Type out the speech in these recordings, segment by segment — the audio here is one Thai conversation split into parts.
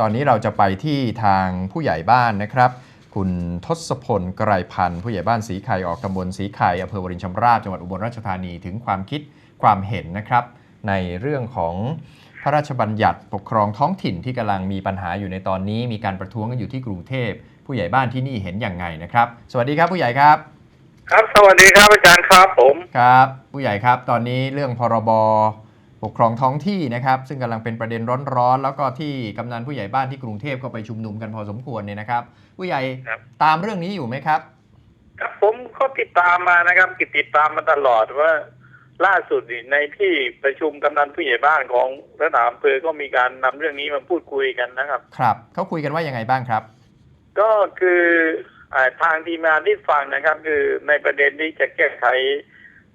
ตอนนี้เราจะไปที่ทางผู้ใหญ่บ้านนะครับ คุณทศพลไกรพันธ์ผู้ใหญ่บ้านสีไข่ออกตำบลสีไข่อำเภอวรินชำราบจังหวัดอุบลราชธานีถึงความคิดความเห็นนะครับ ในเรื่องของพระราชบัญญัติปกครองท้องถิ่นที่กำลังมีปัญหาอยู่ในตอนนี้ มีการประท้วงกันอยู่ที่กรุงเทพ ผู้ใหญ่บ้านที่นี่เห็นอย่างไงนะครับ สวัสดีครับผู้ใหญ่ครับ ครับ สวัสดีครับอาจารย์ครับผมครับ ผู้ใหญ่ครับตอนนี้เรื่องพรบ ปกครองท้องที่นะครับ ซึ่งกำลังเป็นประเด็นร้อนๆ แล้วก็ที่กำนันผู้ใหญ่บ้านที่กรุงเทพก็ไปชุมนุมกันพอสมควรเนี่ยนะครับ ผู้ใหญ่ครับตามเรื่องนี้อยู่ไหมครับ ครับผมก็ติดตามมานะครับติดตามมาตลอดว่า ล่าสุดนี่ในที่ประชุมกำนันผู้ใหญ่บ้านของระดับอำเภอก็มีการนำเรื่องนี้มาพูดคุยกันนะครับ ครับเขาคุยกันว่ายังไงบ้างครับ ก็คืออ่าทางทีมงานที่ฟังนะครับ คือในประเด็นที่จะแก้ไข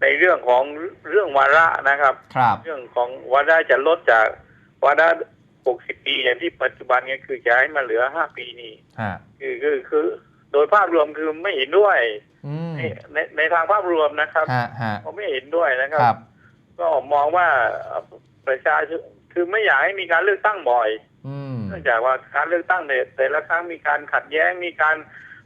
ในเรื่องของเรื่องวาระนะครับ ครับ เรื่องของวาระจะลดจากวาระ60 ปีอย่างที่ปัจจุบันเนี่ยคือจะให้มาเหลือ 5 ปีนี้ฮะ คือคือคือ โดยภาพรวมคือไม่เห็นด้วยอืม ในในในทางภาพรวมนะครับฮะฮะผมไม่เห็นด้วยนะครัครับ ก็มองว่าเอ่อประชาชนคือไม่อยากให้มีการเลือกตั้งบ่อย อืม เนื่องจากว่าการเลือกตั้งเนี่ยแต่ละครั้งมีการขัดแย้งมีการ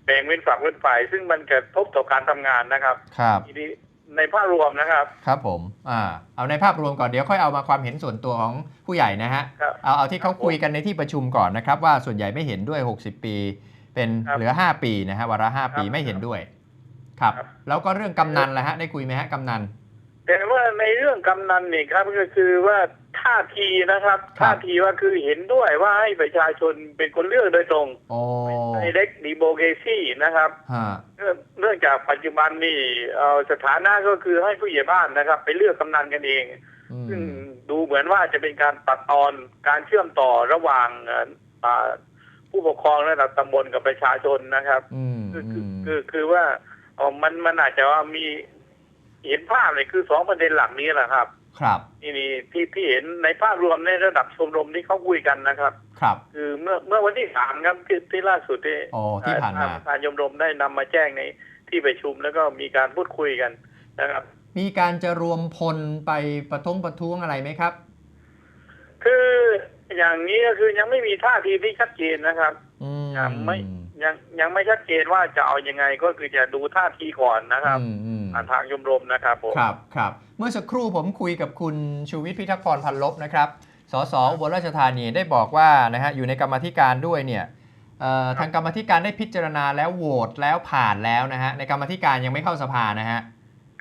แบ่งเป็นฝักเป็นฝ่าย ซึ่งมันกระทบต่อการทำงานนะครับ ครับ ทีนี้ ในภาพรวมนะครับ ครับผมอ่าเอาในภาพรวมก่อนเดี๋ยวค่อยเอามาความเห็นส่วนตัวของผู้ใหญ่นะฮะครับเอาเอาที่เขาคุยกันในที่ประชุมก่อนนะครับ ว่าส่วนใหญ่ไม่เห็นด้วย 60 ปี เป็นครับเหลือ 5 ปีนะฮะวาระ5ปีครับไม่เห็นด้วย ครับ ครับ แล้วก็เรื่องกำนันแหละฮะได้คุยไหมฮะกำนันแต่ว่าในเรื่องกำนันนี่ครับก็คือว่า ท่าทีนะครับ ครับ ท่าทีว่าคือเห็นด้วยว่าให้ประชาชนเป็นคนเลือกโดยตรงโอ้ในเล็กดีโบเกซี่นะครับ ฮะเนื่องเนื่องจากปัจจุบันนี่เอ่อสถานะก็คือให้ผู้ใหญ่บ้านนะครับ ไปเลือกกำนันกันเอง อืมซึ่งดูเหมือนว่าจะเป็นการตัดตอนการเชื่อมต่อระหว่างเอ่ออ่าผู้ปกครองระดับตำบลกับประชาชนนะครับ อืมคืออืคือมคือคือว่าเอ่อมันมันอาจจะว่ามีเห็นภาพเลยคือสองประเด็นหลักนี้แหละครับ ครับ นี่นี่ที่ที่เห็นในภาพรวมในระดับชมรมที่เขาคุยกันนะครับ ครับ คือเมื่อเมื่อวันที่สามครับที่ที่ล่าสุดที่โอ้ที่ผ่านมาทงการยมรมได้นำมาแจ้งในที่ประชุมแล้วก็มีการพูดคุยกันนะครับ มีการจะรวมพลไปประท้วงประท้วงอะไรไหมครับ คืออย่างนี้ก็คือยังไม่มีท่าทีที่ชัดเจนนะครับอืมยังไม่ ยังยังไม่ชัดเจนว่าจะเอายังไงก็คือจะดูท่าทีก่อนนะครับอืมอืมอ่าทางยมรมนะครับผม ครับครับเมื่อสักครู่ผมคุยกับคุณชูวิทย์พิทักษ์พรพันลบนะครับ สสอุบลราชธานีได้บอกว่านะฮะอยู่ในกรรมาธิการด้วยเนี่ยเอ่อทางกรรมาธิการได้พิจารณาแล้วโหวตแล้วผ่านแล้วนะฮะในกรรมาธิการยังไม่เข้าสภานะฮะ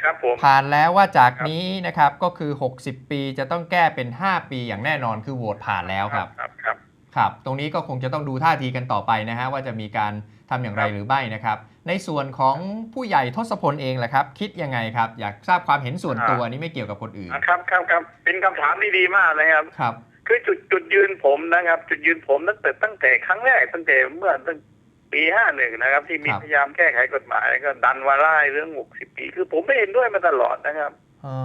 ครับผม ผ่านแล้วว่าจากนี้นะครับก็คือ 60 ปีจะต้องแก้เป็น 5 ปีอย่างแน่นอนคือโหวตผ่านแล้วครับ ครับครับ ครับตรงนี้ก็คงจะต้องดูท่าทีกันต่อไปนะฮะว่าจะมีการทำอย่างไรครับหรือไม่นะครับ ในส่วนของผู้ใหญ่ทศพลเองแหละครับ คิดยังไงครับ อยากทราบความเห็นส่วนตัวนี่ไม่เกี่ยวกับคนอื่นอ่าครับครับครับเป็นคำถามที่ดีมากนะครับครับ คือจุดจุดยืนผมนะครับ จุดยืนผมตั้งแต่ตั้งแต่ครั้งแรกตั้งแต่เมื่อตั้งปีห้าหนึ่งนะครับ ที่มีครับพยายามแก้ไขกฎหมายก็ดันวาระเรื่องหกสิบปี คือผมไม่เห็นด้วยมาตลอดนะครับอ๋อ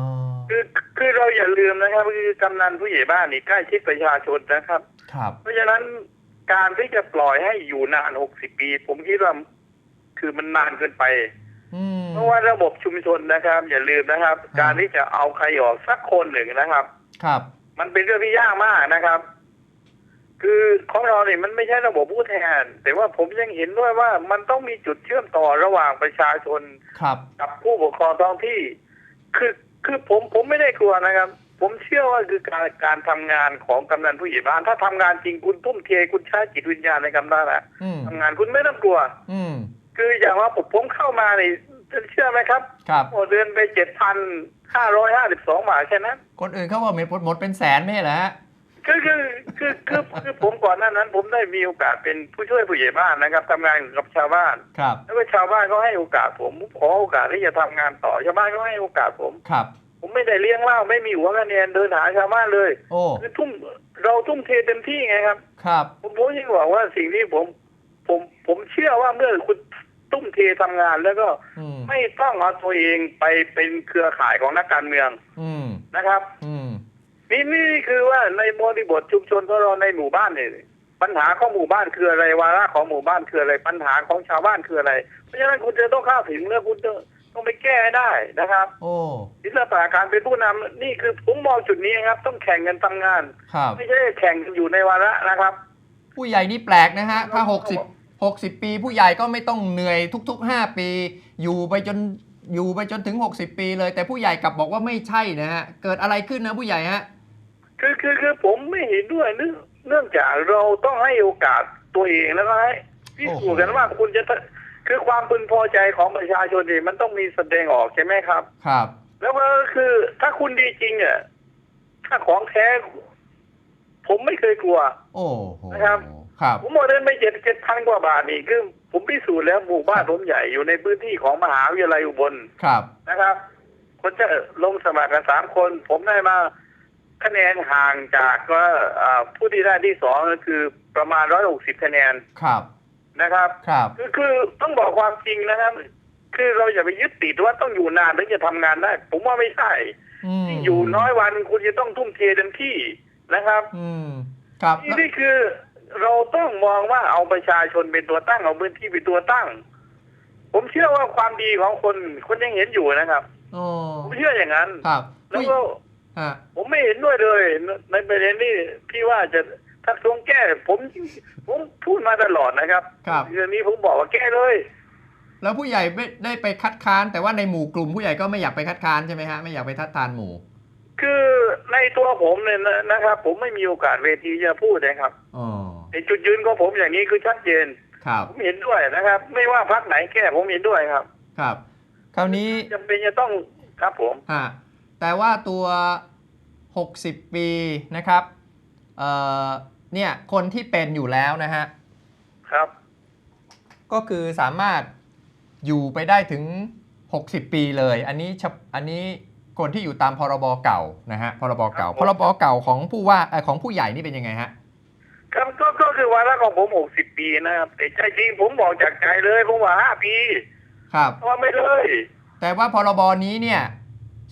คือคือเราอย่าลืมนะครับคือกำนันผู้ใหญ่บ้านนี่ใกล้ชิดประชาชนนะครับ ครับ เพราะฉะนั้นการที่จะปล่อยให้อยู่นานหกสิบปี ผมคิดว่าคือมันนานเกินไปอืมเพราะว่าระบบชุมชนนะครับ อย่าลืมนะครับครับ การที่จะเอาใครออกสักคนหนึ่งนะครับ ครับ มันเป็นเรื่องที่ยากมากนะครับ คือของเราเนี่ยมันไม่ใช่ระบบผู้แทน แต่ว่าผมยังเห็นด้วยว่ามันต้องมีจุดเชื่อมต่อระหว่างประชาชนครับกับผู้ปกครองท้องที่ คือ คือผมผมไม่ได้กลัวนะครับ ผมเชื่อว่าคือการการทำงานของกำนันผู้ใหญ่บ้าน ถ้าทำงานจริงคุณทุ่มเทคุณใช้จิตวิญญาณในกำนันอะอืมทำงานคุณไม่ต้องกลัว อืม คืออย่างว่าผมผมเข้ามาเนี่ยเชื่อไหมครับครับ โอ้เดือนไปเจ็ดพันห้าร้อยห้าสิบสองบาทแค่นั้น คนอื่นเขาบอกหมดหมดเป็นแสนไม่ใช่เหรอฮะ คือคือคือคือคือผมก่อนหน้านั้น ผมได้มีโอกาสเป็นผู้ช่วยผู้ใหญ่บ้านนะครับทำงานกับชาวบ้าน ครับ แล้วก็ชาวบ้านก็ให้โอกาสผมผมขอโอกาสที่จะทำงานต่อชาวบ้านก็ให้โอกาสผมครับ ผมไม่ได้เลี้ยงเหล้าไม่มีหัวคะแนนเดินหาชาวบ้านเลยโอ้คือทุ่มเราทุ่มเทเต็มที่ไงครับ ครับ ผมผมยังบอกว่าสิ่งที่ผมผมผมเชื่อว่าเมื่อคุณทุ่มเททำงานแล้วก็อืมไม่ต้องเอาตัวเองไปเป็นเครือข่ายของนักการเมืองอืมนะครับ อืม นี่นี่คือว่าในบริบทชุมชนของเราในหมู่บ้านเนี่ยปัญหาของหมู่บ้านคืออะไรวาระของหมู่บ้านคืออะไร ปัญหาของชาวบ้านคืออะไร เพราะฉะนั้นคุณจะต้องเข้าถึงแล้วคุณจะต้องไปแก้ให้ได้นะครับ โอ้ศิลปะการเป็นผู้นำนี่คือผมมองจุดนี้ครับ ต้องแข่งกันทำงานครับไม่ใช่แข่งกันอยู่ในวาระนะครับ ผู้ใหญ่นี่แปลกนะฮะถ้า60 60ปี ผู้ใหญ่ก็ไม่ต้องเหนื่อยทุกๆ5ปี อยู่ไปจนอยู่ไปจนถึง 60 ปีเลย แต่ผู้ใหญ่กลับบอกว่าไม่ใช่นะฮะเกิดอะไรขึ้นนะผู้ใหญ่ฮะ คือคือคือผมไม่เห็นด้วยเนื่องเนื่องจากเราต้องให้โอกาสตัวเองแล้วก็ให้พิสูจน์กันว่าคุณจะคือความพึงพอใจของประชาชนนี่มันต้องมีแสดงออกใช่ไหมครับ ครับ แล้วก็คือถ้าคุณดีจริงอะถ้าของแท้ผมไม่เคยกลัว โอ้โหนะครับครับผมบอกเดินไปเจ็ดเจ็ดพันกว่าบาทนี่คือผมพิสูจน์แล้วหมู่บ้านผมใหญ่อยู่ในพื้นที่ของมหาวิทยาลัยอุบลครับนะครับคนจะลงสมัครกันสามคน ผมได้มา คะแนนห่างจากก็อ่าผู้ที่ได้ที่สองก็คือประมาณร้อยหกสิบคะแนนครับ นะครับ ครับ คือคือต้องบอกความจริงนะครับ คือเราอย่าไปยึดติดว่าต้องอยู่นานถึงจะทำงานได้ ผมว่าไม่ใช่อืมอยู่น้อยวันคุณจะต้องทุ่มเทเต็มที่นะครับ อืม ครับ นี่นี่คือเราต้องมองว่าเอาประชาชนเป็นตัวตั้งเอาพื้นที่เป็นตัวตั้ง ผมเชื่อว่าความดีของคนคนยังเห็นอยู่นะครับ โอ้ ผมเชื่ออย่างนั้น ครับแล้วผู้ก็ฮะ ผมไม่เห็นด้วยเลย ในประเด็นนี้ที่ว่าจะทักท้วงแก้ ผมผมพูดมาตลอดนะครับครับเรื่องนี้ผมบอกว่าแก้เลย แล้วผู้ใหญ่ไม่ได้ไปคัดค้าน แต่ว่าในหมู่กลุ่มผู้ใหญ่ก็ไม่อยากไปคัดค้านใช่ไหมฮะไม่อยากไปทัดทานหมู่ คือในตัวผมเนี่ยนะนะครับ ผมไม่มีโอกาสเวทีจะพูดนะครับอ๋อไอ้จุดยืนของผมอย่างนี้คือชัดเจนครับผมเห็นด้วยนะครับ ไม่ว่าพรรคไหนแก้ผมเห็นด้วยครับ ครับ คราวนี้จำเป็นจะต้องครับผมฮะ แต่ว่าตัว 60 ปีนะครับเอ่อเนี่ยคนที่เป็นอยู่แล้วนะฮะครับ ก็คือสามารถอยู่ไปได้ถึง 60 ปีเลย อันนี้เฉพอันนี้คนที่อยู่ตามพรบเก่านะฮะพรบเก่า พรบเก่าของผู้ว่าเอ่อของผู้ใหญ่นี่เป็นยังไงฮะครับก็ก็คือวาระของผมหกสิบปีนะครับแต่ใจจริงผมบอกจากใจเลยผมว่าห้าปี ครับเพราะว่าไม่เลย แต่ว่าพรบนี้เนี่ย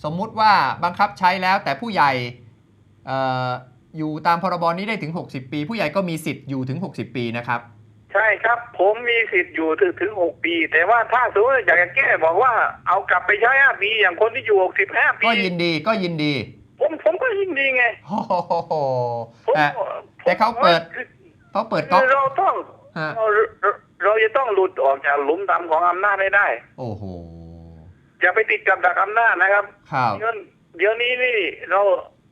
สมมุติว่าบังคับใช้แล้วแต่ผู้ใหญ่เอ่ออยู่ตามพรบนี้ได้ถึง 60 ปี ผู้ใหญ่ก็มีสิทธิ์อยู่ถึง 60 ปีนะครับ ใช่ครับผมมีสิทธิ์อยู่ถึงถึงหกปี แต่ว่าถ้าสมมติอยากจะแก้บอกว่าเอากลับไปใช้ห้าปีอย่างคนที่อยู่หกสิบห้าปี ก็ยินดีก็ยินดี ผมผมก็ยิ่งดีไงโอ้โหผมแต่แต่เขาเปิดคือเขาเปิดก๊อกคือเราต้องฮะเราเราเราจะต้องหลุดออกจากหลุมดำของอำนาจให้ได้ โอ้โห อย่าไปติดกับดักอำนาจนะครับครับเดี๋ยวเดี๋ยวนี้นี่เรา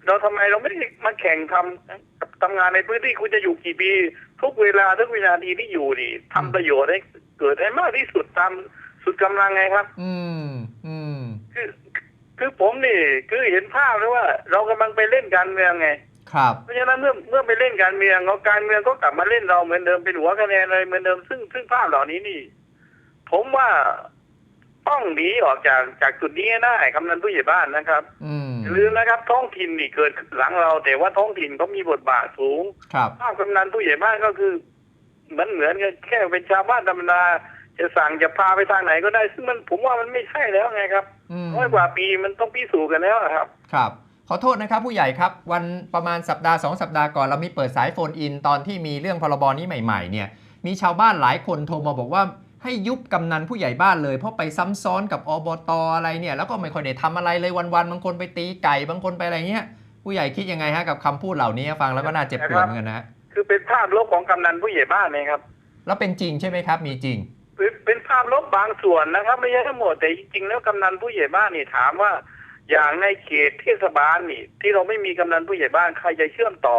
เราทำไมเราไม่ได้มาแข่งทำทำงานในพื้นที่คุณจะอยู่กี่ปี ทุกเวลาทุกวินาทีที่อยู่นี่ทำประโยชน์ให้เกิดให้มากที่สุดตามสุดกำลังไงครับ อืมอืมคือคือผมนี่คือเห็นภาพแล้วว่า เรากำลังไปเล่นการเมืองไง ครับ เพราะฉะนั้นเมื่อเมื่อไปเล่นการเมืองเอาการเมืองก็กลับมาเล่นเราเหมือนเดิมเป็นหัวคะแนนเลยเหมือนเดิมซึ่งซึ่งภาพเหล่านี้นี่ ผมว่า ต้องหนีออกจากจากจุดนี้ให้ได้กำนันผู้ใหญ่บ้านนะครับอืม อย่าลืมนะครับ ท้องถิ่นนี่เกิดหลังเรา แต่ว่าท้องถิ่นเขามีบทบาทสูงครับ ภาพกำนันผู้ใหญ่บ้านก็คือเหมือนเหมือนกันแค่เป็นชาวบ้านธรรมดาจะสั่งจะพาไปทางไหนก็ได้ ซึ่งมันผมว่ามันไม่ใช่แล้วไงครับอืม ร้อยกว่าปีมันต้องพิสูจน์กันแล้วอะครับ ครับ ขอโทษนะครับผู้ใหญ่ครับ วันประมาณสัปดาห์สองสัปดาห์ก่อนเรามีเปิดสายโฟนอิน ตอนที่มีเรื่องพรบนี้ใหม่ ๆ เนี่ย มีชาวบ้านหลายคนโทรมาบอกว่า ให้ยุบกำนันผู้ใหญ่บ้านเลย เพราะไปซ้ำซ้อนกับอบตอะไรเนี่ยแล้วก็ไม่ค่อยได้ทำอะไรเลยวันๆบางคนไปตีไก่บางคนไปอะไรเงี้ยผู้ใหญ่คิดยังไงฮะกับคำพูดเหล่านี้ฟังแล้วก็น่าเจ็บปวดเหมือนกันนะฮะคือเป็นภาพลบของกำนันผู้ใหญ่บ้านเองครับ แล้วเป็นจริงใช่ไหมครับ มีจริงเป็นเป็นภาพลบบางส่วนนะครับ ไม่ใช่ทั้งหมดแต่จริงๆแล้วกำนันผู้ใหญ่บ้านนี่ถามว่า อย่างในเขตเทศบาลนี่ ที่เราไม่มีกำนันผู้ใหญ่บ้านใครจะเชื่อมต่อ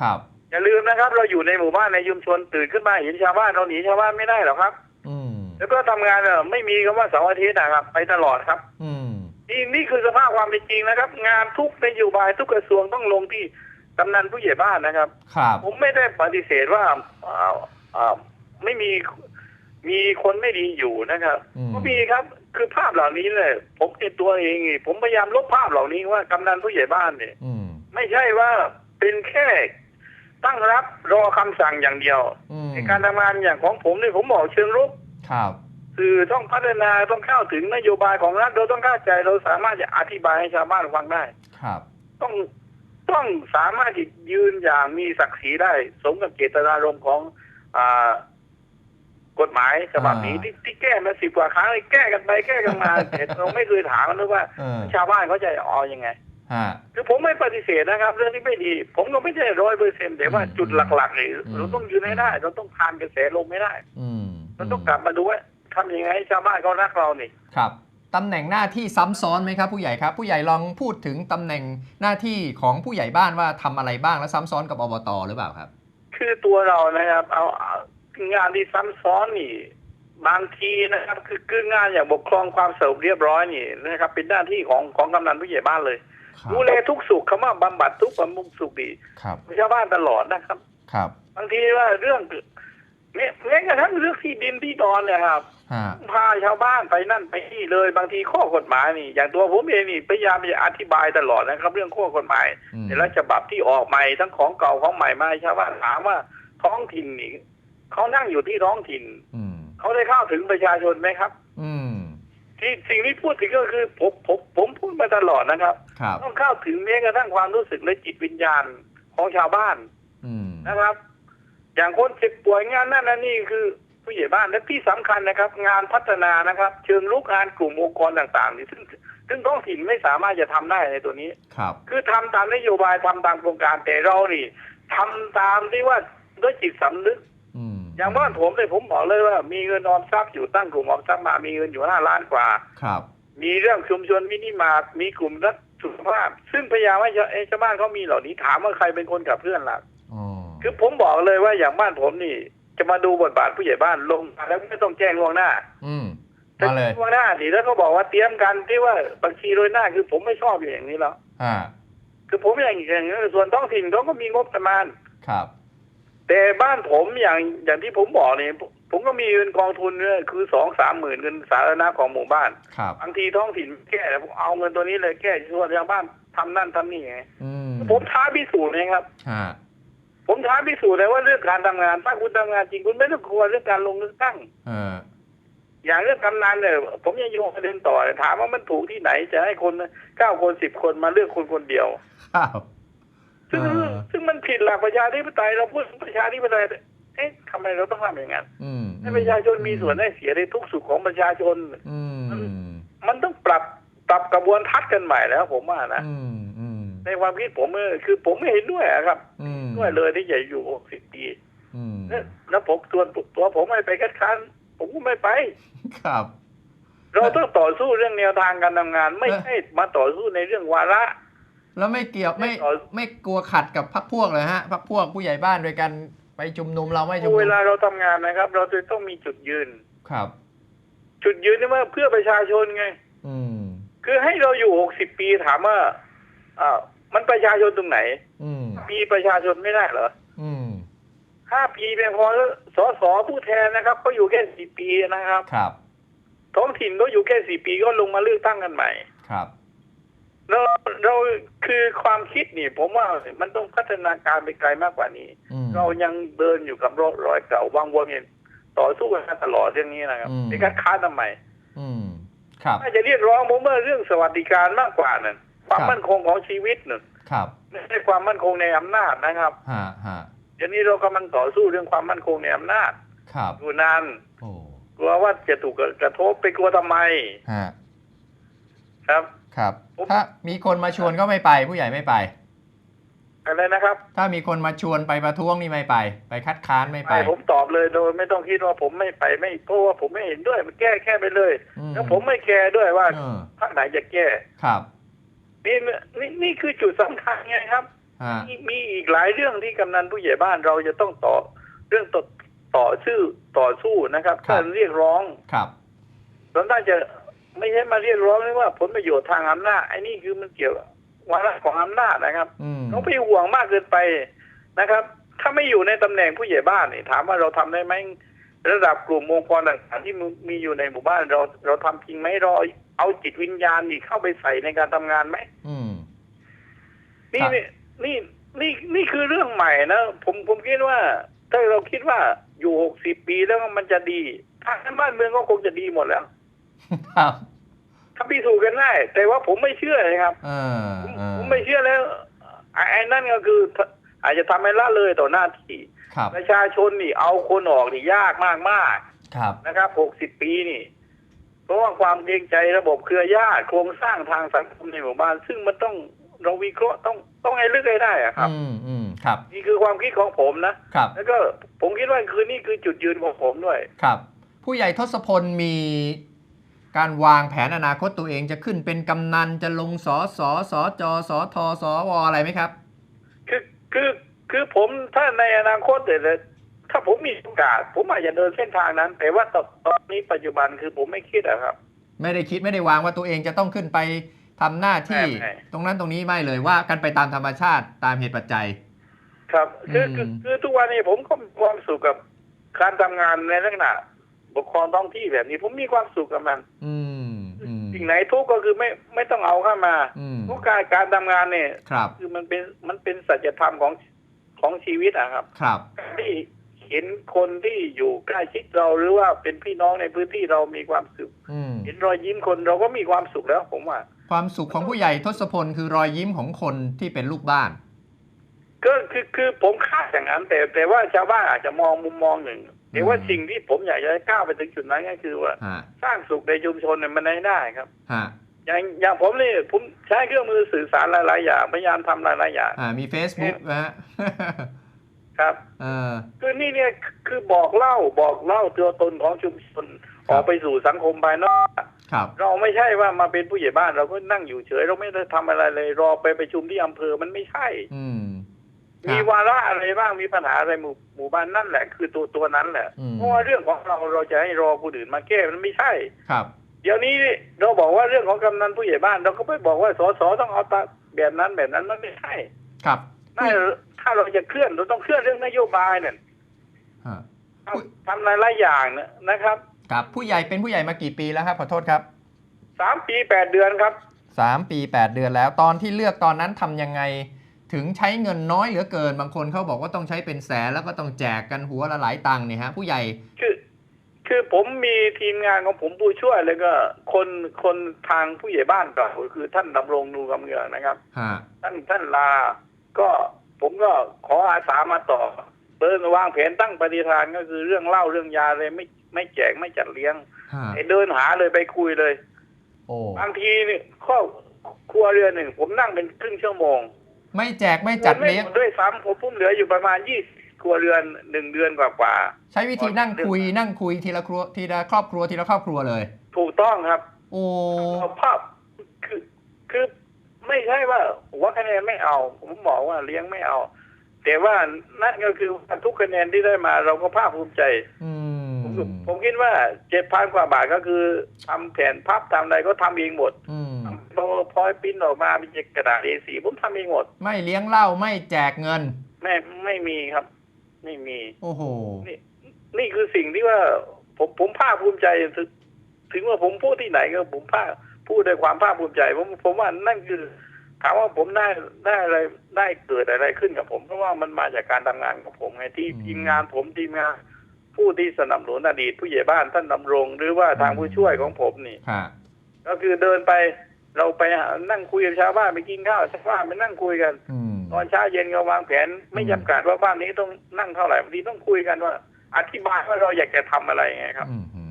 ครับ อย่าลืมนะครับ เราอยู่ในหมู่บ้านในชุมชนตื่นขึ้นมาเห็นชาวบ้านเราหนีชาวบ้านไม่ได้หรอกครับ อืมแล้วก็ทำงานเออไม่มีคำว่าเสาร์อาทิตย์นะครับ ไปตลอดครับ อืมนี่นี่คือสภาพความเป็นจริงนะครับ งานทุกนโยบายทุกกระทรวงต้องลงที่กำนันผู้ใหญ่บ้านนะครับ ครับผมไม่ได้ปฏิเสธว่าอ่าอ่าไม่มีมีคนไม่ดีอยู่นะครับอืมก็มีครับ คือภาพเหล่านี้เลยผมเป็นตัวเองนี่ผมพยายามลบภาพเหล่านี้ว่ากำนันผู้ใหญ่บ้านเนี่ยอืมไม่ใช่ว่าเป็นแค่ ตั้งรับรอคำสั่งอย่างเดียวอืมในการทำงานอย่างของผมเนี่ยผมบอกเชิงรุกครับคือต้องพัฒนาต้องเข้าถึงนโยบายของรัฐเราต้องเข้าใจเราสามารถจะอธิบายให้ชาวบ้านฟังได้ครับ ต้องต้องสามารถที่ยืนอย่างมีศักดิ์ศรีได้ สมกับเจตนารมณ์ของอ่ากฎหมายฉบับนี้อ่าที่ที่แก้มาสิบกว่าครั้งแก้กันไปแก้กันมาแต่เราไม่เคยถามกันเลยว่าเออชาวบ้านเขาจะเอายังไงฮะ คือผมไม่ปฏิเสธนะครับ เรื่องนี้ไม่ดี ผมก็ไม่ใช่ร้อยเปอร์เซ็นต์แต่ว่าอืมจุดหลักๆนี่อืมเราต้องยืนให้ได้ เราต้องทานกระแสลมไม่ได้อืมเราต้องกลับมาดูว่าทำยังไงให้ชาวบ้านเขารักเรานี่ครับตำแหน่งหน้าที่ซ้ำซ้อนไหมครับ ผู้ใหญ่ครับ ผู้ใหญ่ลองพูดถึงตำแหน่งหน้าที่ของผู้ใหญ่บ้านว่าทำอะไรบ้างและซ้ำซ้อนกับอบตหรือเปล่าครับ คือตัวเรานะครับ เอาเอางานที่ซ้ำซ้อนนี่บางทีนะครับ คือคืองานอย่างปกครองความสงบเรียบร้อยนี่นะครับ เป็นหน้าที่ของของกำนันผู้ใหญ่บ้านเลยครับ ดูแลทุกสุขคำว่าบำบัดทุกบำรุงสุขดีครับชาวบ้านตลอดนะครับ ครับ บางทีว่าเรื่องแม้แม้กระทั่งเรื่องที่ดินที่ดอนเนี่ยครับฮะพาชาวบ้านไปนั่นไปนี่เลย บางทีข้อกฎหมายนี่ อย่างตัวผมเองนี่พยายามจะอธิบายตลอดนะครับ เรื่องข้อกฎหมายอืมแต่ละฉบับที่ออกใหม่ทั้งของเก่าของใหม่มาให้ชาวบ้านถามว่าท้องถิ่นนี่เขานั่งอยู่ที่ท้องถิ่นอืมเขาได้เข้าถึงประชาชนไหมครับ อืม ที่สิ่งที่พูดถึงก็คือผมผมผมพูดมาตลอดนะครับครับต้องเข้าถึงแม้กระทั่งความรู้สึกและจิตวิญญาณของชาวบ้านอืมนะครับ อย่างคนเจ็บป่วยงานนั่นนั่นนี่คือผู้ใหญ่บ้านและที่สำคัญนะครับ งานพัฒนานะครับ เชิงลุกงานกลุ่มองค์กรต่างๆนี่ซึ่งซึ่งท้องถิ่นไม่สามารถจะทำได้ในตัวนี้ครับ คือทำตามนโยบายทำตามโครงการแต่เรานี่ทำตามที่ว่าด้วยจิตสำนึก อืมอย่างบ้านผมเลยผมบอกเลยว่า มีเงินออมทรัพย์อยู่ตั้งกลุ่มออมทรัพย์มามีเงินอยู่ห้าล้านกว่า ครับ มีเรื่องชุมชนมินิมาร์ทมีกลุ่มรัฐสุขภาพ ซึ่งพยายามให้ชาวเอ้ยชาวบ้านเขามีเหล่านี้ถามว่าใครเป็นคนขับเคลื่อนล่ะอ๋อคือผมบอกเลยว่าอย่างบ้านผมนี่ จะมาดูบทบาทผู้ใหญ่บ้านลงมาแล้วไม่ต้องแจ้งล่วงหน้า อืมถ้ามาเลยแจ้งล่วงหน้าดิแล้วก็บอกว่าเตรียมกันที่ว่าบัญชีโดยหน้าคือผมไม่ชอบอย่างนี้แล้วอ่าคือผมอย่างอย่างนี้ส่วนท้องถิ่นเขาก็มีงบประมาณครับ แต่บ้านผมอย่างอย่างที่ผมบอกเนี่ยผมผมก็มีเงินกองทุนเนี่ยคือสองสามหมื่นเงินสาธารณะของหมู่บ้านครับบางทีท้องถิ่นแก้ผมเอาเงินตัวนี้เลยแก้ส่วนชาวบ้านทำนั่นทำนี่ไงอืมผมท้าพิสูจน์นะครับฮะผมท้าพิสูจน์เลยว่าเรื่องการทำงาน ถ้าคุณทำงานจริงคุณไม่ต้องกลัวเรื่องการลงเลือกตั้งเอออย่างเรื่องกำนันเนี่ยผมยังโยงประเด็นต่อเลยถามว่ามันถูกที่ไหนจะให้คนเก้าคนสิบคนมาเลือกคนคนเดียวครับซึ่งเออ ซึ่งมันผิดหลักประชาธิปไตยเราพูดประชาธิปไตยเอ๊ะทำไมเราต้องทำอย่างนั้นอืมให้ประชาชนมีส่วนได้เสียในทุกสุขของประชาชนอืมมันต้องปรับปรับกระบวนทัศน์กันใหม่แล้ว ผมว่านะอืมอืมในความคิดผมเออคือผมไม่เห็นด้วยอะครับอืมด้วยเลยที่จะอยู่หกสิบปีอืมแล้วแล้วผมตัวตัวผมไม่ไปคัดค้านผมก็ไม่ไป ครับ เราต้องต่อสู้เรื่องแนวทางการทำงาน ไม่ใช่มาต่อสู้ในเรื่องวาระ แล้วไม่เกี่ยวไม่ไม่ต่อไม่กลัวขัดกับพรรคพวกเลยฮะพรรคพวกผู้ใหญ่บ้านโดยการไปชุมนุมเราไม่ชุมนุเวมลาเราทำงานนะครับ เราจะต้องมีจุดยืนครับ จุดยืนนี่ว่าเพื่อประชาชนไง อืม คือให้เราอยู่หกสิบปีถามว่าอ่ามันประชาชนตรงไหน อืมมีประชาชนไม่ได้เหรออืมห้าปีเพียงพอแล้วสสผู้แทนนะครับก็อยู่แค่สี่ปีนะครับ ครับ ท้องถิ่นก็อยู่แค่สี่ปีก็ลงมาเลือกตั้งกันใหม่ครับ เราเราคือความคิดนี่ ผมว่ามันต้องพัฒนาการไปไกลมากกว่านี้ อืม เรายังเดินอยู่กับรอยรอยเก่าวางวนเนี่ยต่อสู้กันมาตลอดเรื่องนี้นะครับอืม ในการค้านทำไมอืม ครับ ถ้าจะเรียกร้องผมว่าเรื่องสวัสดิการมากกว่านั่นความครับ มั่นคงของชีวิตนั่นครับไม่ใช่ความมั่นคงในอำนาจนะครับฮะฮะเดี๋ยวนี้เรากำลังต่อสู้เรื่องความมั่นคงในอำนาจครับ อยู่นานโอ้กลัวว่าจะถูกกระทบไปกลัวทำไมฮะ ครับ ครับผมถ้ามีคนมาชวนก็ไม่ไป ผู้ใหญ่ไม่ไปอะไรนะครับ ถ้ามีคนมาชวนไปประท้วงนี่ไม่ไป ไปคัดค้านไม่ไปไม่ผมตอบเลยโดยไม่ต้องคิดว่าผมไม่ไปไม่เพราะว่าผมไม่เห็นด้วยมันแก้แค่ไปเลยอืแล้วผมไม่แคร์ด้วยว่าเออพรรคไหนจะแก้ครับนี่นี่นี่คือจุดสำคัญไงครับฮะมีมีอีกหลายเรื่องที่กำนันผู้ใหญ่บ้านเราจะต้องต่อเรื่องต่อต่อชื่อต่อสู้นะครับการเรียกร้องครับเราน่าจะ ไม่ใช่มาเรียกร้องเลยว่าผลประโยชน์ทางอำนาจไอ้นี่คือมันเกี่ยวกับวาระของอำนาจนะครับอืมเขาไปห่วงมากเกินไปนะครับ ถ้าไม่อยู่ในตำแหน่งผู้ใหญ่บ้านนี่ถามว่าเราทำได้ไหมระดับกลุ่มองค์กรต่างๆที่มีอยู่ในหมู่บ้านเราเราทำจริงไหมเราเอาจิตวิญญาณนี่เข้าไปใส่ในการทำงานไหมอืมนี่ครับนี่นี่นี่นี่คือเรื่องใหม่นะผมผมคิดว่า ถ้าเราคิดว่าอยู่หกสิบปีแล้วมันจะดีทางบ้านเมืองก็คงจะดีหมดแล้ว ครับถ้าพิสูจน์กันได้ แต่ว่าผมไม่เชื่อนะครับเออผมเออผมไม่เชื่อแล้วไอ้ไอ้นั่นก็คือ อาจจะทำให้ละเลยต่อหน้าที่ครับประชาชนนี่ เอาคนออกนี่ยากมากมากครับๆนะครับหกสิบปีนี่ เพราะว่าความเกรงใจระบบเครือญาติโครงสร้างทางสังคมในหมู่บ้าน ซึ่งมันต้องเราวิเคราะห์ต้องต้องให้ลึกให้ได้อะครับ อืมอืมครับ นี่คือความคิดของผมนะครับ แล้วก็ผมคิดว่าคือนี่คือจุดยืนของผมด้วย ครับ ผู้ใหญ่ทศพลมี การวางแผนอนาคตตัวเองจะขึ้นเป็นกำนันจะลงสอสอสอจอสอทอสอวออะไรไหมครับ คือคือคือผมถ้าในอนาคตเนี่ยถ้าผมมีโอกาส ผมอาจจะเดินเส้นทางนั้น แต่ว่าตอนตอนนี้ปัจจุบันคือผมไม่คิดอะครับ ไม่ได้คิดไม่ได้วางว่าตัวเองจะต้องขึ้นไปทำหน้าที่ไม่ไม่ตรงนั้นตรงนี้ไม่เลยว่ากันไปตามธรรมชาติตามเหตุปัจจัย ครับคือคืออืมคือทุกวันนี้ผมก็มีความสุขกับการทำงานในลักษณะ ปกครองท้องที่แบบนี้ ผมมีความสุขกับมัน อืมอืมสิ่งไหนทุกข์ก็คือไม่ไม่ต้องเอาเข้ามาอืมเพราะการการทำงานเนี่ยครับคือมันเป็นมันเป็นสัจธรรมของของชีวิตอะครับ ครับที่เห็นคนที่อยู่ใกล้ชิดเราหรือว่าเป็นพี่น้องในพื้นที่เรามีความสุขอืมเห็นรอยยิ้มคนเราก็มีความสุขแล้ว ผมว่า ความสุขของผู้ใหญ่ทศพลคือรอยยิ้มของคนที่เป็นลูกบ้าน ก็คือคือผมคาดอย่างนั้นแต่แต่ว่าชาวบ้านอาจจะมองมุมมองหนึ่ง แต่ว่าอืมสิ่งที่ผมอยากจะก้าวไปถึงจุดนั้นก็คือว่าฮะสร้างสุขในชุมชนเนี่ยมันได้ได้ครับฮะอย่างอย่างผมนี่ผมใช้เครื่องมือสื่อสารหลาย ๆ อย่างพยายามทำหลาย ๆ อย่างอ่ามี Facebook นะฮะครับเออคือนี่เนี่ยคือบอกเล่าบอกเล่าตัวตนของชุมชนครับออกไปสู่สังคมภายนอกครับเราไม่ใช่ว่ามาเป็นผู้ใหญ่บ้านเราก็นั่งอยู่เฉย เราไม่ได้ทำอะไรเลย รอไปประชุมที่อำเภอมันไม่ใช่ อื มคมีรับวาระอะไรบ้างมีปัญหาอะไรหมู่หมู่บ้านนั่นแหละ คือตัวตัวนั้นแหละอืมเพราะว่าเรื่องของเราเราจะให้รอผู้อื่นมาแก้มันไม่ใช่ครับ เดี๋ยวนี้เราบอกว่าเรื่องของกำนันผู้ใหญ่บ้าน เราก็ไม่บอกว่าสสต้องเอาตาแบบนั้นแบบนั้นมันไม่ใช่ครับถ้าถ้าเราจะเคลื่อนเราต้องเคลื่อนเรื่องนโยบายเนี่ยฮะทำทำหลายๆอย่างนะนะครับครับผู้ใหญ่เป็นผู้ใหญ่มากี่ปีแล้วครับขอโทษครับสามปีแปดเดือนครับสามปี8เดือนแล้ว ตอนที่เลือกตอนนั้นทำยังไง ถึงใช้เงินน้อยเหลือเกิน บางคนเขาบอกว่าต้องใช้เป็นแสนแล้วก็ต้องแจกกันหัวละหลายตังค์เนี่ยฮะ ผู้ใหญ่คือคือผมมีทีมงานของผมผู้ช่วยแล้วก็ คนคนทางผู้ใหญ่บ้านเก่าคือท่านดำรงนูกำเนืองนะครับฮะท่านท่านลา ก็ผมก็ขออาสามาต่อเดินวางแผนตั้งปฏิฐานก็คือเรื่องเหล้าเรื่องยาเลยไม่ไม่แจกไม่จัดเลี้ยงฮะไอ้เดินหาเลยไปคุยเลยโอ้บางทีนี่ครอบครัวเรือนหนึ่ง ผมนั่งเป็นครึ่งชั่วโมง ไม่แจกไม่จัดเลี้ยงงินไม่หมด้วยซ้ำผมพุ่มเหลืออยู่ประมาณยี่ครัวเรือนหนึ่งเดือนกว่า ใช้วิธีนั่งคุยนั่งคุยทีละครัวทีละครอบครัวทีละครอบครัวเลยๆถูกต้องครับ โอ้เอาภาพคือคือไม่ใช่ว่าหัวคะแนนไม่เอา ผมบอกว่าเลี้ยงไม่เอา แต่ว่านั่นก็คือว่าทุกคะแนนที่ได้มาเราก็ภาคภูมิใจอืมผมผมคิดว่าเจ็ดพันกว่าบาทก็คือทำแผนพับทำอะไรก็ทำเองหมด อืม พอพอปริ้นออกมาเป็นกระดาษ A4 ผมทำเองหมด ไม่เลี้ยงเหล้าไม่แจกเงิน ไม่ไม่มีครับ ไม่มี โอ้โห นี่นี่คือสิ่งที่ว่า ผมผมภาคภูมิใจถึงถึงว่าผมพูดที่ไหนก็ผมภาคพูดด้วยความภาคภูมิใจ ผมผมว่านั่นคือถามว่าผมได้ได้อะไรได้เกิดอะไรขึ้นกับผม เพราะว่ามันมาจากการทำงานของผมไงที่อืมทีมงานผมทีมงาน ผู้ที่สนับสนุนอดีตผู้ใหญ่บ้านท่านดำรง หรือว่าทางผู้ช่วยของผมนี่ฮะก็คือเดินไป เราไปหานั่งคุยกับชาวบ้านไปกินข้าวชาวบ้านไปนั่งคุยกันอืมตอนเช้าเย็นก็วางแผน ไม่อืมจำกัดว่าบ้านนี้ต้องนั่งเท่าไหร่บางทีต้องคุยกันว่า อธิบายว่าเราอยากจะทำอะไรไงครับอืมอื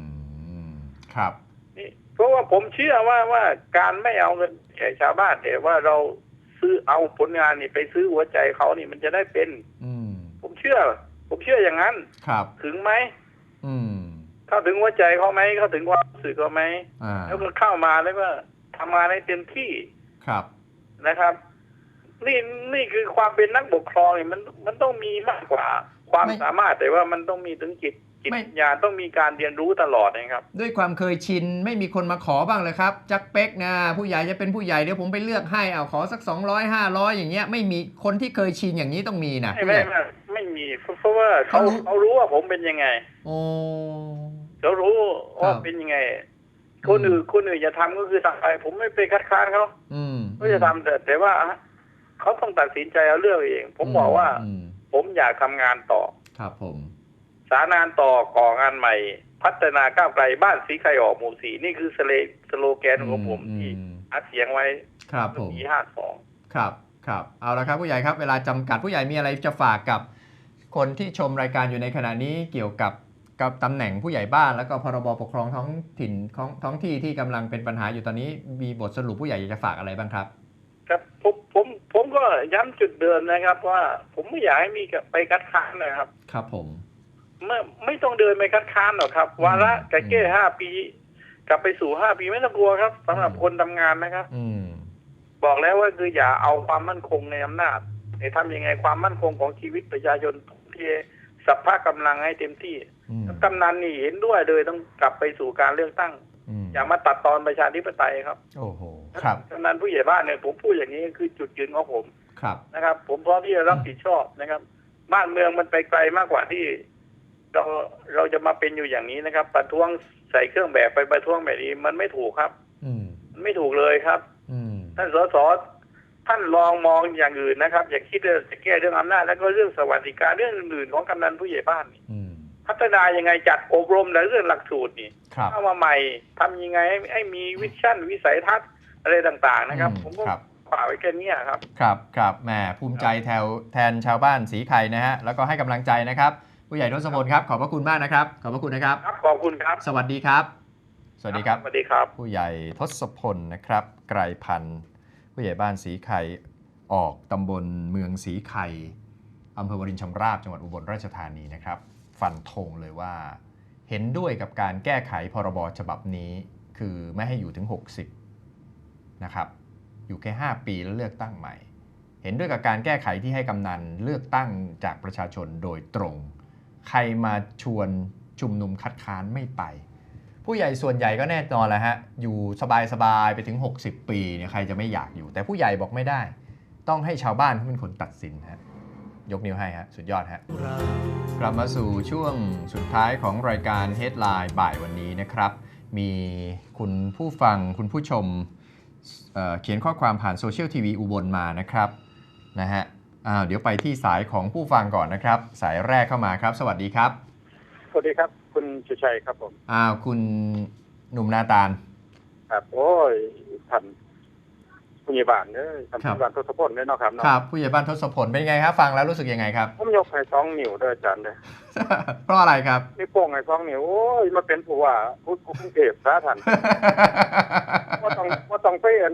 มครับนี่เพราะว่าผมเชื่อว่าว่าการไม่เอาเงินแก่ชาวบ้านแต่ว่าเราซื้อเอาผลงานนี่ไปซื้อหัวใจเขานี่มันจะได้เป็น อืมผมเชื่อ ผมเชื่ออย่างนั้น ครับ ถึงไหมอืมเข้าถึงหัวใจเขาไหมเข้าถึงความรู้สึกเขาไหมอ่าแล้วก็เข้ามาแล้วก็ ทำงานให้เต็มที่ครับนะครับ นี่นี่คือความเป็นนักปกครองเนี่ยมันมันต้องมีมากกว่าความไม่สามารถแต่ว่ามันต้องมีถึงจิตจิตไม่วิญญาณต้องมีการเรียนรู้ตลอดนะครับ ด้วยความเคยชินไม่มีคนมาขอบ้างเลยครับ จักเป๊กนะผู้ใหญ่จะเป็นผู้ใหญ่เดี๋ยวผมไปเลือกให้เอาขอสัก200 500อย่างเงี้ยไม่มีคนที่เคยชินอย่างนี้ต้องมีนะไม่ผู้ไม่ใหญ่ไม่ไม่มีเพราะเพราะว่าเขาเขารู้เขารู้ว่าผมเป็นยังไงโอ้เขารู้ครัว่าบเป็นยังไง คนอื่นคนอื่นจะทำก็คือทำไปผมไม่ไปคัดค้านเขาอืมก็จะทำแต่แต่ว่าเขาต้องตัดสินใจเอาเรื่องเอง ผมบอกว่ามผมอยากทำงานต่อ ครับ ผม สารงานต่อก่องานใหม่ พัฒนาก้าวไกลบ้านสีไข่ออกหมู่สีนี่คือสเลสโลแกนของผมที่อืมอัดเสียงไว้ ครับผมปีห้าสองครับ ครับ เอาละครับ ผู้ใหญ่ครับ เวลาจำกัดผู้ใหญ่มีอะไรจะฝากกับ คนที่ชมรายการอยู่ในขณะนี้เกี่ยวกับ กับตำแหน่งผู้ใหญ่บ้านแล้วก็พรบปกครองท้องถิ่นของท้องที่ที่กำลังเป็นปัญหาอยู่ตอนนี้ มีบทสรุปผู้ใหญ่อยากจะฝากอะไรบ้างครับ ครับผมผมผมก็ย้ำจุดเดิมนะครับ ว่าผมไม่อยากให้มีไปคัดค้านนะครับ ครับผมไม่ไม่ต้องเดินไปคัดค้านหรอกครับอืมวาระกแก้อืมห้าปี กลับไปสู่ห้าปีไม่ต้องกลัวครับสำหรับอืมคนทำงานนะครับ อืมบอกแล้วว่าคืออย่าเอาความมั่นคงในอำนาจแต่ทำยังไงความมั่นคงของชีวิตประชาชนที่สัพพะกำลังให้เต็มที่อืม กำนันนี่เห็นด้วยเลยต้องกลับไปสู่การเลือกตั้งอืมอย่ามาตัดตอนประชาธิปไตยครับ โอ้โหครับกำนันผู้ใหญ่บ้านเนี่ยผมพูดอย่างนี้คือจุดยืนของผมครับนะครับ ผมพร้อมที่จะรับผิดชอบนะครับ บ้านเมืองมันไปไกลมากกว่าที่เราเราจะมาเป็นอยู่อย่างนี้นะครับ ประท้วงใส่เครื่องแบบไปประท้วงแบบนี้มันไม่ถูกครับ อืมมันไม่ถูกเลยครับ อืมท่านสสท่านลองมองอย่างอื่นนะครับ อย่าคิดว่าจะแก้เรื่องอำนาจแล้วก็เรื่องสวัสดิการเรื่องอื่นๆของกำนันผู้ใหญ่บ้านนี่อืม พัฒนายังไงจัดอบรมและเรื่องหลักสูตรนี่ครับเข้ามาใหม่ทำยังไงให้ให้มีวิชั่นวิสัยทัศน์อะไรต่างๆนะครับอืมผมก็ครับฝากไว้แค่เนี้ยครับ ครับครับแหมภูมิใจแถวแทนชาวบ้านสีไข่นะฮะแล้วก็ให้กำลังใจนะครับ ผู้ใหญ่ทศพลครับขอบพระคุณมากนะครับขอบพระคุณนะครับครับขอบคุณครับ สวัสดีครับ สวัสดีครับสวัสดีครับ ผู้ใหญ่ทศพลนะครับไกรพันธ์ผู้ใหญ่บ้านสีไข่ออกตำบลเมืองสีไข่อำเภอวรินชำราบจังหวัดอุบลราชธานีนะครับ ฟันธงเลยว่า เห็นด้วยกับการแก้ไขพรบฉบับนี้ คือไม่ให้อยู่ถึง 60 นะครับ อยู่แค่ 5 ปีแล้วเลือกตั้งใหม่ เห็นด้วยกับการแก้ไขที่ให้กำนันเลือกตั้งจากประชาชนโดยตรง ใครมาชวนชุมนุมคัดค้านไม่ไป ผู้ใหญ่ส่วนใหญ่ก็แน่นอนแหละฮะ อยู่สบายๆไปถึง 60 ปีเนี่ยใครจะไม่อยากอยู่ แต่ผู้ใหญ่บอกไม่ได้ ต้องให้ชาวบ้านเขาเป็นคนตัดสินฮะ ยกนิ้วให้ฮะ สุดยอดฮะ กลับมาสู่ช่วงสุดท้ายของรายการ Headline บ่ายวันนี้นะครับ มีคุณผู้ฟังคุณผู้ชมเอ่อเขียนข้อความผ่านโซเชียลทีวีอุบลมานะครับนะฮะอ้าวเดี๋ยวไปที่สายของผู้ฟังก่อนนะครับ สายแรกเข้ามาครับ สวัสดีครับ สวัสดีครับ คุณชุชัยครับผมอ้าวคุณหนุ่มนาตาลครับโอ้ยท่าน ผู้ใหญ่บ้านเด้อท่านครับผู้ใหญ่บ้านทศพลเด้อเนาะครับเนาะครับ ผู้ใหญ่บ้านทศพลเป็นยังไงครับฟังแล้วรู้สึกยังไงครับ ผมยกให้สองนิ้วเด้ออาจารย์เด้อเพราะอะไรครับนี่โป้งให้สองนิ้วโอ้ยมาเป็นผู้ว่าผู้กรุงเทพซะท่านว่าต้องว่าต้องไปเอ็น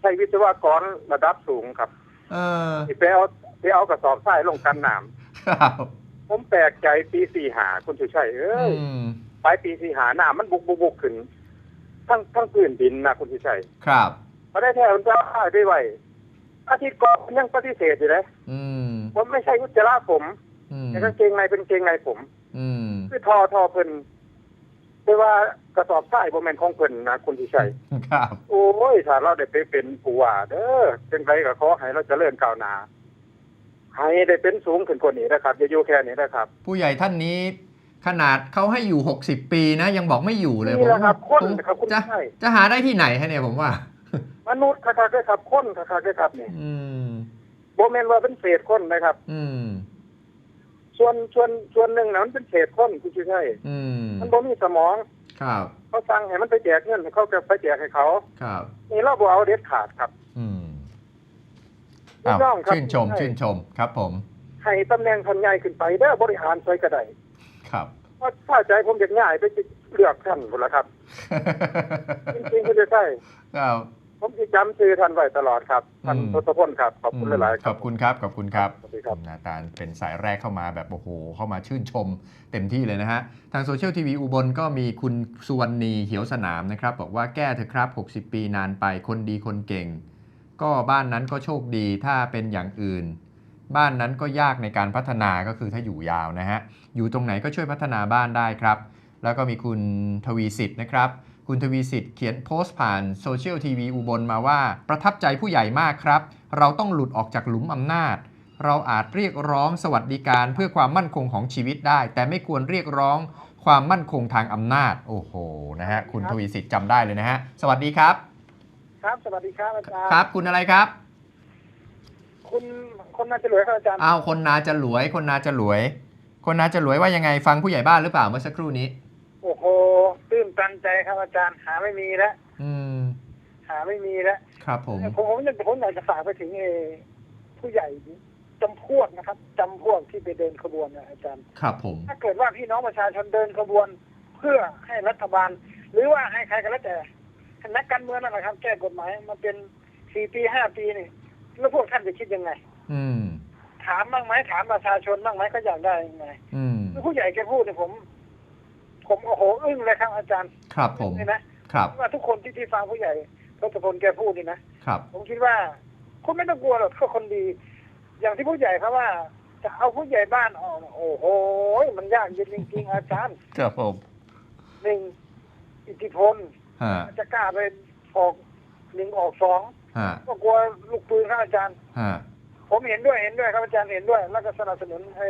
ใช้วิศวกรระดับสูงครับ เออที่ไปเอาไปเอากระสอบทรายลงกันน้ครับำผมแปลกใจปีสี่หาคุณชุชัยเอ้อืยมปลายปีสี่หาน้ำมันบุกบุกบุกขึ้นทั้งทั้งพื้นดินนะคุณชุชัยครับ มาได้แท้มันจะหายไปไหวอาทิตย์ก่อนยังปฏิเสธอยู่เลยอืมผมไม่ใช่อุจจาระผมอืมแต่กางเกงในเป็นกางเกงในผม อืมคือทอทอเพิ่นไม่ว่ากระสอบทรายบ่แม่นของเพิ่นนะคุณที่ใช่ครับ โอ้ยถ้าเราได้ไปเป็นผู้ว่าเด้อจังไดก็ขอให้เราเจริญก้าวหน้าให้ได้เป็นสูงขึ้นกว่านี้นะครับอย่าอยู่แค่นี้นะครับ ผู้ใหญ่ท่านนี้ขนาดเขาให้อยู่ 60 ปีนะ ยังบอกไม่อยู่เลยนี่แหละครับผมคนครับคุณจะใช่จะหาได้ที่ไหนฮะเนี่ยผมว่า มนุษย์คักๆด้วยครับคนคักๆด้วยครับนี่อืมบ่แม่นว่าเป็นเศษคนนะครับ อืมส่วนส่วนส่วนหนึ่งนะมันเป็นเศษคนคุณใช่อืมมันบ่มีสมอง ครับเขาสั่งให้มันไปแจกเงินเขาก็ไปแจกให้เขาครับ นี่เราบ่เอาเด็ดขาดครับ อืมถูกอ้าวต้องครับชื่นชมใช่ชื่นชมครับผม ให้ตำแหน่งทันใหญ่ขึ้นไปเด้อบริหารช่วยก็ได้ครับ เพราะถ้าใจผมอยากง่ายไปเลือกท่านพุ่นละครับ จริงๆคุณจะใช่ครับ ผมจะจำชื่อท่านไว้ตลอดครับท่านอืมทศพลครับขอบคุณหลายๆคขรัอบคุณครับขอบคุณครับสวัสดีครับนาตาลเป็นสายแรกเข้ามาแบบโอ้โหเข้ามาชื่นชมเต็มที่เลยนะฮะทางโซเชียลทีวีอุบลก็มีคุณสุวรรณีเขียวสนามนะครับ บอกว่าแก้เถอะครับ 60 ปีนานไปคนดีคนเก่ง ก็บ้านนั้นก็โชคดีถ้าเป็นอย่างอื่น บ้านนั้นก็ยากในการพัฒนาก็คือถ้าอยู่ยาวนะฮะอยู่ตรงไหนก็ช่วยพัฒนาบ้านได้ครับ แล้วก็มีคุณทวีสิทธิ์นะครับ คุณทวีสิทธิ์เขียนโพสต์ผ่านโซเชียลทีวีอุบลมาว่า ประทับใจผู้ใหญ่มากครับ เราต้องหลุดออกจากหลุมอำนาจ เราอาจเรียกร้องสวัสดิการเพื่อความมั่นคงของชีวิตได้ แต่ไม่ควรเรียกร้องความมั่นคงทางอำนาจ โอ้โหนะฮะคุณทวีสิทธิ์จำได้เลยนะฮะสวัสดีครับ ครับสวัสดีครับอาจารย์ครับ คุณอะไรครับ คุณคนน่าจะรวยครับอาจารย์อ้าวคนนาจะหลวย คนนาจะหลวย คนนาจะหลวยว่ายังไงฟังผู้ใหญ่บ้านหรือเปล่าเมื่อสักครู่นี้ โอ้โห ตื้นตันใจครับอาจารย์หาไม่มีแล้วอืม หาไม่มีแล้วครับผมผมผมอยากผมอยากจะฝากไปถึงเออผู้ใหญ่จำพวกนะครับจำพวกที่ไปเดินขบวนนะอาจารย์ ครับผม ถ้าเกิดว่าพี่น้องประชาชนเดินขบวน เพื่อให้รัฐบาล หรือว่าให้ใครก็แล้วแต่นักการเมืองนั่นแหละครับ แก้กฎหมายมาเป็นสี่ปีห้าปีนี่แล้วพวกท่านจะคิดยังไง อืม ถามบ้างไหมถามประชาชนบ้างไหมเขาอยากได้ยังไงอืมคือผู้ใหญ่แกพูดเนี่ยผม ผมโอ้โหอึ้งเลยครับอาจารย์ครับผมนี่นะครับว่าทุกคนที่ที่ฟังผู้ใหญ่ทศพลแกพูดนี่นะครับ ผมคิดว่าคุณไม่ต้องกลัวหรอกเขาคนดี อย่างที่ผู้ใหญ่เขาว่า จะเอาผู้ใหญ่บ้านออกโอ้โหมันยากเย็นจริงๆอาจารย์ครับผมหนึ่งอิทธิพลฮะจะกล้าไปออกหนึ่งออกสองฮะก็กลัวลูกปืนครับอาจารย์ฮะผมเห็นด้วยเห็นด้วยครับอาจารย์เห็นด้วย แล้วก็สนับสนุนให้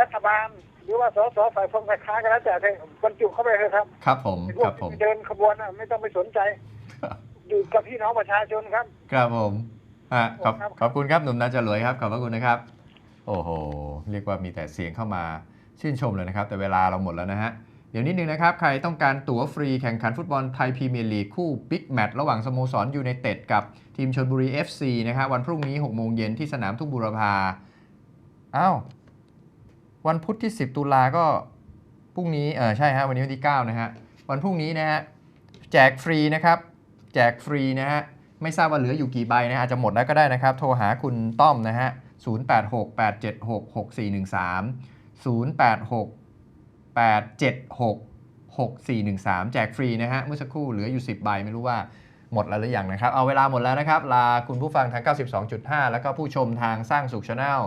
รัฐบาล หรือว่าสสฝ่ายพงฝ่ายค้านกันแล้วแต่ให้บรรจุเข้าไปเลยครับ ครับผมไอ้พควรักบผมที่เดินขบวนน่ะไม่ต้องไปสนใจ อยู่กับพี่น้องประชาชนครับ ครับผมฮะขอบครับขอบคุณครับหนุ่มนาจรวยครับขอบพระคุณนะครับ โอ้โห เรียกว่ามีแต่เสียงเข้ามาชื่นชมเลยนะครับ แต่เวลาเราหมดแล้วนะฮะเดี๋ยวนิดนึงนะครับ ใครต้องการตั๋วฟรีแข่งขันฟุตบอลไทยพรีเมียร์ลีกคู่บิ๊กแมตช์ระหว่างสโมสรยูไนเต็ดกับทีมชลบุรี FC นะครับวันพรุ่งนี้6โมงเย็นที่สนามทุ่งบูรพาอ้าว วันพุธที่ 10 ตุลาก็พรุ่งนี้ เออใช่ฮะวันนี้วันที่ 9 นะฮะ วันพรุ่งนี้นะฮะ แจกฟรีนะครับ แจกฟรีนะฮะ ไม่ทราบว่าเหลืออยู่กี่ใบนะฮะอาจจะหมดแล้วก็ได้นะครับ โทรหาคุณต้อมนะฮะ 0868766413 0868766413 แจกฟรีนะฮะ เมื่อสักครู่เหลืออยู่ 10 ใบไม่รู้ว่าหมดแล้วหรือยังนะครับ เอาเวลาหมดแล้วนะครับ ลาคุณผู้ฟังทาง 92.5 แล้วก็ผู้ชมทางสร้างสุขช anel v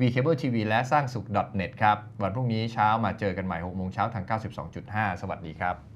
V Cable tv และสร้างสุข .net ครับ วันพรุ่งนี้เช้ามาเจอกันใหม่6โมงเช้าทาง 92.5 สวัสดีครับ